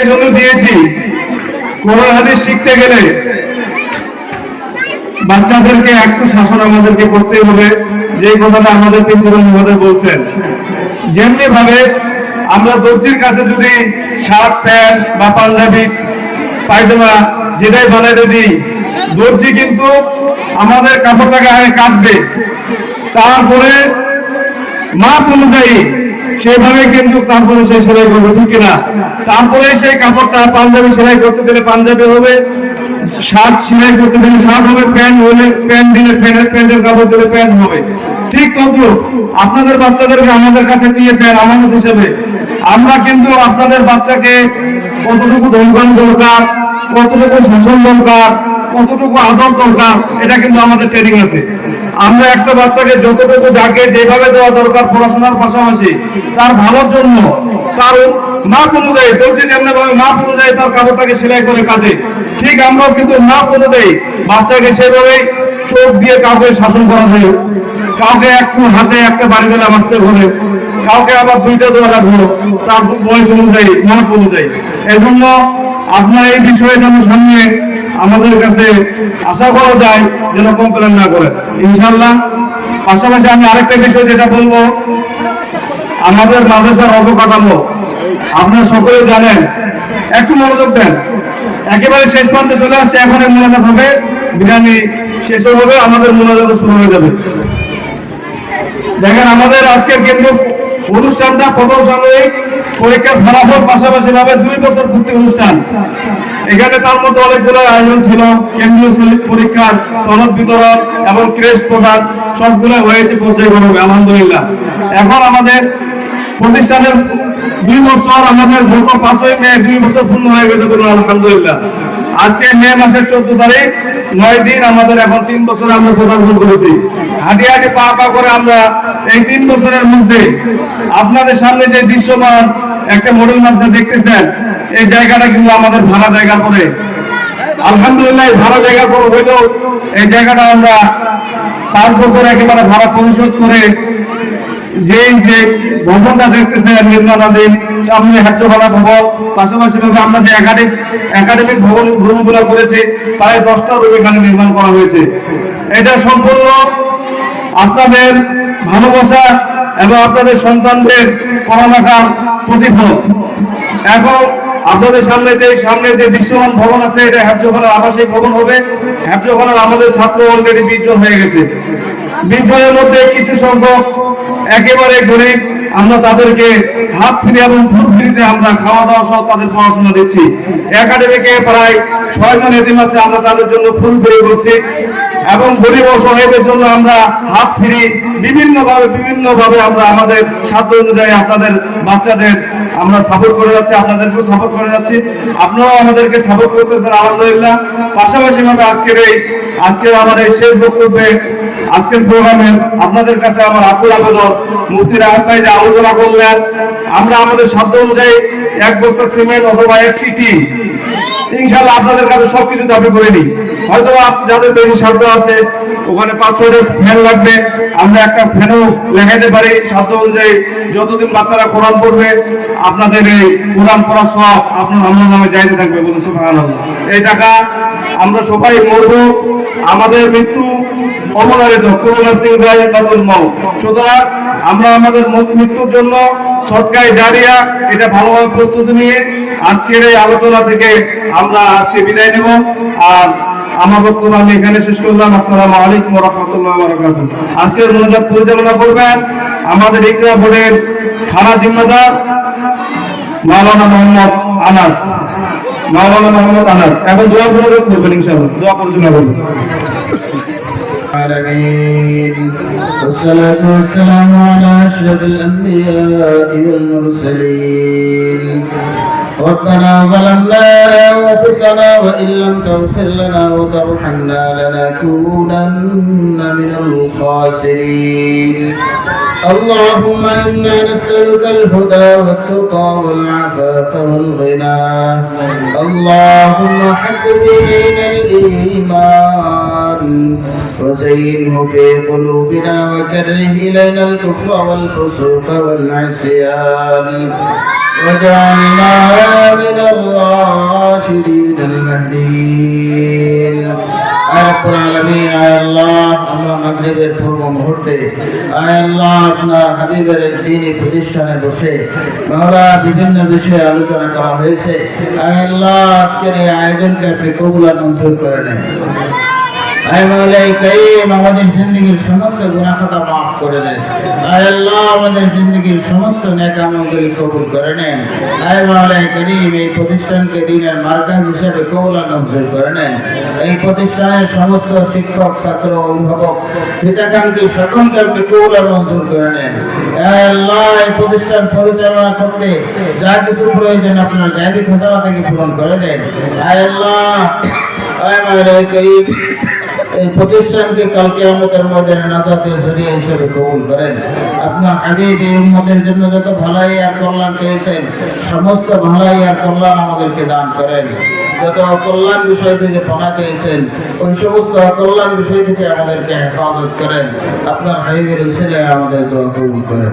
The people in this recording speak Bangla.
এই দিয়েছি। কোরআন হাদিস শিখতে গেলে বাচ্চাদেরকে একটু শাসন আমাদেরকে করতে হবে। যে কথাটা আমাদের প্রিন্সিপাল মহোদয় বলছেন। যেমনি ভাবে আমরা দর্জির কাছে যদি শার্ট, প্যান্ট বা পাঞ্জাবি, পায়জামা যেটাই বানাইতে দিই, দর্জি কিন্তু আমাদের কাপড়টাকে আগে কাটবে। তারপরে মাপ অনুযায়ী সেভাবে কিন্তু তারপরে সে সেলাই করবে, ঠিক না তারপরে সেই কাপড়টা পাঞ্জাবি সেলাই করতে দিলে পাঞ্জাবি হবে, শার্ট সেলাই করতে দিলে শার্ট হবে, প্যান্ট হলে প্যান্ট দিলে প্যান্টের প্যান্টের কাপড় দিলে প্যান্ট হবে। ঠিক তত আপনাদের বাচ্চাদেরকে আমাদের কাছে দিয়েছেন আমানত হিসেবে। আমরা কিন্তু আপনাদের বাচ্চাকে কতটুকু ধমকানো দরকার, কতটুকু শাসন দরকার, কতটুকু আদর দরকার, এটা কিন্তু আমাদের ট্রেনিং আছে। আমরা একটা বাচ্চাকে যতটুকু যাকে যেভাবে দেওয়া দরকার পড়াশোনার পাশাপাশি, তার ভালোর জন্য, তার মাপ অনুযায়ী দর্জি যেমন ভাবে মাপ অনুযায়ী তার কাপড়টাকে সেলাই করে কাটে ঠিক আমরাও কিন্তু মাপ অনুযায়ী বাচ্চাকে সেভাবেই চোখ দিয়ে কাউকে শাসন করা হয়। কাউকে একটু হাতে একটা বাড়ি বেলা বাঁচতে হলে কাউকে আবার দুইটা দেওয়া লাগল তার বয়স অনুযায়ী, মাপ অনুযায়ী। এই জন্য আপনার এই বিষয়ে যেন সামনে আমাদের কাছে আশা করা যায় যেন কমপ্লেন না করে। ইনশাল্লাহ পাশাপাশি আমি আরেকটা বিষয় যেটা বলব, আমাদের মাদ্রাসার অবকাঠামো, আপনারা সকলে জানেন, একটু মনোযোগ দেন। একেবারে শেষ প্রান্তে চলে আসছে, এখন মোনাজাত হবে, বিরিয়ানি শেষ হবে, আমাদের মোনাজাত শুরু হয়ে যাবে। দেখেন, আমাদের আজকের কেন্দ্র অনুষ্ঠানটা প্রথম সাময়িক। পরীক্ষার ফলাফল পাশাপাশি ভাবে দুই বছর ভর্তি অনুষ্ঠান। এখানে তার মধ্যে অনেকগুলো আয়োজন ছিল, কেন্দ্রীয় পরীক্ষার সনদ বিতরণ এবং ক্রেশ প্রদান, সবগুলো হয়েছে পর্যায়ক্রমে, আলহামদুলিল্লাহ। এখন আমাদের প্রতিষ্ঠানের দুই বছর, আমাদের গত পাঁচই মে, দুই বছর পূর্ণ হয়ে গেছে বলুন, আলহামদুলিল্লাহ। আজকে মে মাসের চোদ্দ তারিখ, নয় দিন আমাদের এখন তিন বছর আমরা পদার্পণ করেছি। হাঁটি হাঁটি পা পা করে আমরা এই তিন বছরের মধ্যে আপনাদের সামনে যে দৃশ্যমান একটা মডেল মাদ্রাসা দেখতেছেন? এই জায়গাটা কিন্তু আমাদের ভাড়া জায়গা পরে। আলহামদুলিল্লাহ ভাড়া জায়গা পর হইলেও এই জায়গাটা আমরা পাঁচ বছর একেবারে ভাড়া পরিশোধ করে যে যে ভবনটা দেখতেছে নির্মাণাধীন সামনে হাট্যভাড়া ভবন, পাশাপাশি ভাবে আমরা যে একাডেমিক একাডেমিক ভবন, ভবনগুলো করেছি, প্রায় দশটা রুম এখানে নির্মাণ করা হয়েছে। এটা সম্পূর্ণ আপনাদের ভালোবাসা এবং আপনাদের সন্তানদের পড়ালেখার প্রতিফল। এখন আপনাদের সামনে যে সামনে যে দৃশ্যমান ভবন আছে, এটা হ্যাপজোখানের আবাসিক ভবন হবে। হ্যাপজোখানের আমাদের ছাত্র অলরেডি বিদ্রোহ হয়ে গেছে। বিদ্রোহের মধ্যে কিছু সংখ্যক একেবারে গরিব আমরা তাদেরকে হাত ফ্রি এবং ফুল ফ্রিতে আমরা খাওয়া দাওয়া সহ তাদের পড়াশোনা দিচ্ছি। একাডেমিকে প্রায় ছয় জন এদিন আছে, আমরা তাদের জন্য ফুল ফ্রি করছি এবং গরিব অসহায়দের জন্য আমরা হাত ফ্রি। বিভিন্ন ভাবে বিভিন্ন ভাবে আমরা আমাদের সাধ্য অনুযায়ী আপনাদের বাচ্চাদের আমরা সাপোর্ট করে যাচ্ছি, আপনাদেরকেও সাপোর্ট করে যাচ্ছি। আপনারাও আমাদেরকে সাপোর্ট করতেছেন, আলহামদুলিল্লাহ। পাশাপাশি ভাবে আজকের এই, আজকের আমার এই শেষ বক্তব্যে, আজকের প্রোগ্রামে আপনাদের কাছে আমার আকুল আবেদন মুক্তির আহ্বান ভাই আলোচনা করলেন। আমরা আমাদের সাধ্য অনুযায়ী এক বস্তা সিমেন্ট অথবা এক টিম ইনশাল্লাহ আপনাদের কাছে সবকিছু দাবি করে নিই। হয়তো যাদের বেশি সাধ্য আছে, ওখানে পাঁচ ছয়টা ফ্যান লাগবে। আমরা একটা ফ্যানও লাগাইতে পারি। সাধ্য অনুযায়ী যতদিন বাচ্চারা কোরআন পড়বে, আপনাদের এই কোরআন পড়া সব আপনার আমার নামে যাইতে থাকবে বলুন সুবহানাল্লাহ। এই টাকা আমরা সবাই মরবো আমাদের মৃত্যু অবধারিত করোনা সিং রায় বাবুল মাও। সুতরাং আমরা আমাদের মৃ- মৃত্যুর জন্য সৎকায় জারিয়া এটা ভালোভাবে প্রস্তুতি নিয়ে আজকের এই আলোচনা থেকে আমরা আজকে বিদায় নেব। আর আমার বক্তব্য আমি এখানে শেষ করলাম আসসালামু আলাইকুম রহমতুল্লাহ বরকাত আজকের মনোজাত পরিচালনা করবেন আমাদের ইকরা বোর্ডের থানা জিম্মাদার মাওলানা মোহাম্মদ আনাস মাওলানা মোহাম্মদ আনাস এখন দোয়া মনোজাত করবেন ইনশাআল্লাহ দোয়া পরিচালনা করবেন العالمين والصلاة والسلام على أشرف الأنبياء والمرسلين ربنا ظلمنا أنفسنا وإن لم تغفر لنا وترحمنا لنكونن من الخاسرين. اللهم إنا نسألك الهدى والتقى والعفاف والغنى اللهم حبب إلينا الإيمان وزينه في قلوبنا وكره إلينا الكفر والفسوق والعصيان. واجعلنا من الراشدين المهديين رب العالمين প্রতিষ্ঠানে বসে আমরা বিভিন্ন বিষয়ে আলোচনা করা হয়েছে আয় আল্লাহ আজকের এই আয়োজনকে আপনি কবুলা মঞ্জুর করে নেন শিক্ষক, ছাত্র, অভিভাবক, হিতাকাঙ্ক্ষী সকলকে আপনি আর মঞ্জুর করে নেন। আল্লাহ এই প্রতিষ্ঠান পরিচালনা করতে যা কিছু প্রয়োজন আপনার গায়বী খোঁজা থেকে পূরণ করে দেন। আয় আল্লাহ প্রতিষ্ঠানকে কালকে আমাদের জরিয়া হিসেবে কবুল করেন। আপনার এই জন্য যত ভালাই আর কল্যাণ চেয়েছেন, সমস্ত ভালাই আর কল্যাণ আমাদেরকে দান করেন। যত অকল্যাণ বিষয় থেকে পানা চেয়েছেন, ওই সমস্ত অকল্যাণ বিষয় থেকে আমাদেরকে হেফাজত করেন। আপনার হাবিবের উসিলে আমাদের দোয়া কবুল করেন।